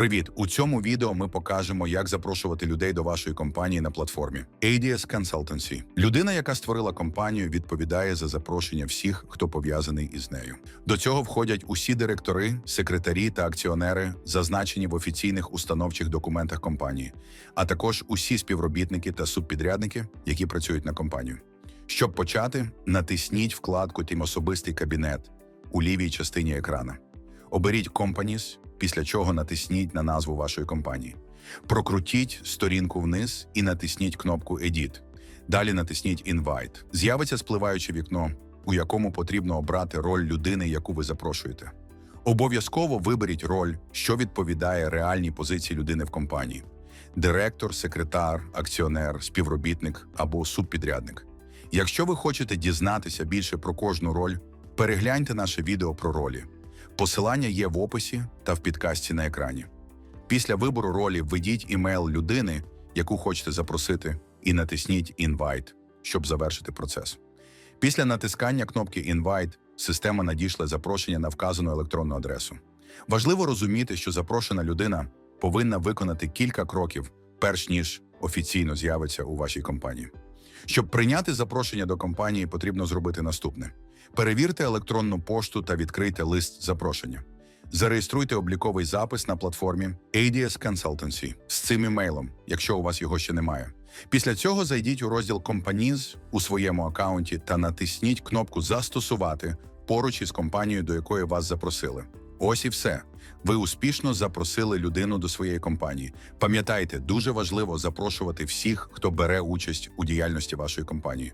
Привіт! У цьому відео ми покажемо, як запрошувати людей до вашої компанії на платформі ADS Consultancy. Людина, яка створила компанію, відповідає за запрошення всіх, хто пов'язаний із нею. До цього входять усі директори, секретарі та акціонери, зазначені в офіційних установчих документах компанії, а також усі співробітники та субпідрядники, які працюють на компанію. Щоб почати, натисніть вкладку Тим особистий кабінет у лівій частині екрана. Оберіть Companies, після чого натисніть на назву вашої компанії. Прокрутіть сторінку вниз і натисніть кнопку Edit. Далі натисніть Invite. З'явиться спливаюче вікно, у якому потрібно обрати роль людини, яку ви запрошуєте. Обов'язково виберіть роль, що відповідає реальній позиції людини в компанії: директор, секретар, акціонер, співробітник або субпідрядник. Якщо ви хочете дізнатися більше про кожну роль, перегляньте наше відео про ролі. Посилання є в описі та в підкасті на екрані. Після вибору ролі введіть імейл людини, яку хочете запросити, і натисніть Invite, щоб завершити процес. Після натискання кнопки Invite система надійшла запрошення на вказану електронну адресу. Важливо розуміти, що запрошена людина повинна виконати кілька кроків, перш ніж офіційно з'явиться у вашій компанії. Щоб прийняти запрошення до компанії, потрібно зробити наступне: перевірте електронну пошту та відкрийте лист запрошення. Зареєструйте обліковий запис на платформі ADS Consultancy з цим імейлом, якщо у вас його ще немає. Після цього зайдіть у розділ Companies у своєму аккаунті та натисніть кнопку Застосувати поруч із компанією, до якої вас запросили. Ось і все. Ви успішно запросили людину до своєї компанії. Пам'ятайте, дуже важливо запрошувати всіх, хто бере участь у діяльності вашої компанії.